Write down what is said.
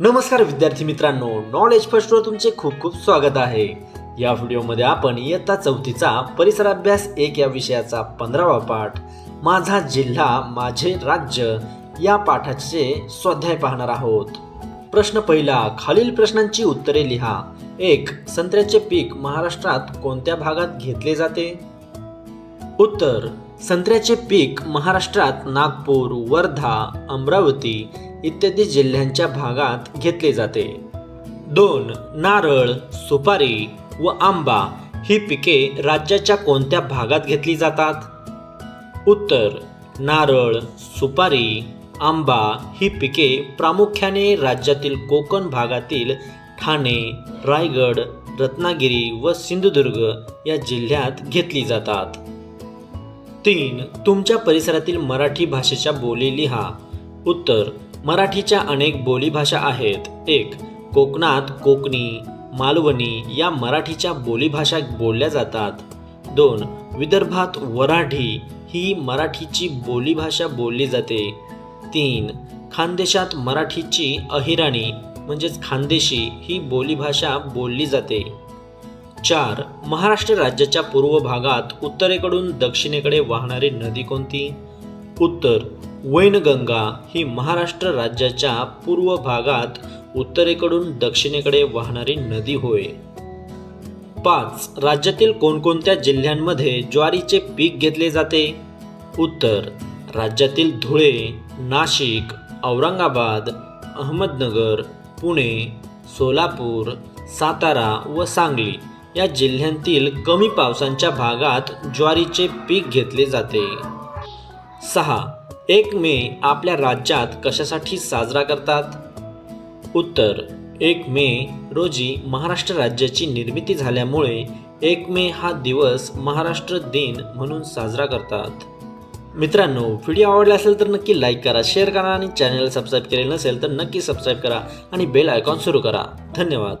नमस्कार विद्यार्थी मित्रांनो नॉलेज फर्स्टवर तुमचे खूप खूप स्वागत आहे. या व्हिडिओमध्ये आपण इयत्ता चौथीचा परिसर अभ्यास एक या विषयाचा पंधरावा पाठ माझा जिल्हा माझे राज्य या पाठाचे स्वाध्याय पाहणार आहोत. प्रश्न पहिला खालील प्रश्नांची उत्तरे लिहा. एक संत्र्याचे पीक महाराष्ट्रात कोणत्या भागात घेतले जाते? उत्तर संत्र्याचे पीक महाराष्ट्रात नागपूर वर्धा अमरावती इत्यादी जिल्ह्यांच्या भागात घेतले जाते. दोन नारळ सुपारी व आंबा ही पिके राज्याच्या कोणत्या भागात घेतली जातात? उत्तर नारळ सुपारी आंबा ही पिके प्रामुख्याने राज्यातील कोकण भागातील ठाणे रायगड रत्नागिरी व सिंधुदुर्ग या जिल्ह्यात घेतली जातात. तीन तुमच्या परिसरातील मराठी भाषेच्या बोली लिहा. उत्तर मराठीच्या अनेक बोलीभाषा आहेत. एक कोकणात कोकणी मालवणी या मराठीच्या बोलीभाषा बोलल्या जातात. दोन विदर्भात वऱ्हाडी ही मराठीची बोलीभाषा बोलली जाते. तीन खानदेशात मराठीची अहिराणी म्हणजेच खानदेशी ही बोलीभाषा बोलली जाते. चार महाराष्ट्र राज्याच्या पूर्व भागात उत्तरेकडून दक्षिणेकडे वाहणारी नदी कोणती? उत्तर वैनगंगा ही महाराष्ट्र राज्याच्या पूर्व भागात उत्तरेकडून दक्षिणेकडे वाहणारी नदी होय. पाच राज्यातील कोणकोणत्या जिल्ह्यांमध्ये ज्वारीचे पीक घेतले जाते? उत्तर राज्यातील धुळे नाशिक औरंगाबाद अहमदनगर पुणे सोलापूर सातारा व सांगली या जिल्ह्यांतील कमी पावसांच्या भागात ज्वारीचे पीक घेतले जाते. सहा एक मे आपल्या राज्यात कशासाठी साजरा करतात? उत्तर एक मे रोजी महाराष्ट्र राज्याची निर्मिती झाल्यामुळे एक मे हा दिवस महाराष्ट्र दिन म्हणून साजरा करतात. मित्रांनो व्हिडिओ आवडला असेल तर नक्की लाईक करा शेअर करा आणि चॅनल सबस्क्राईब केले नसेल तर नक्की सबस्क्राईब करा आणि बेल आयकॉन सुरू करा. धन्यवाद.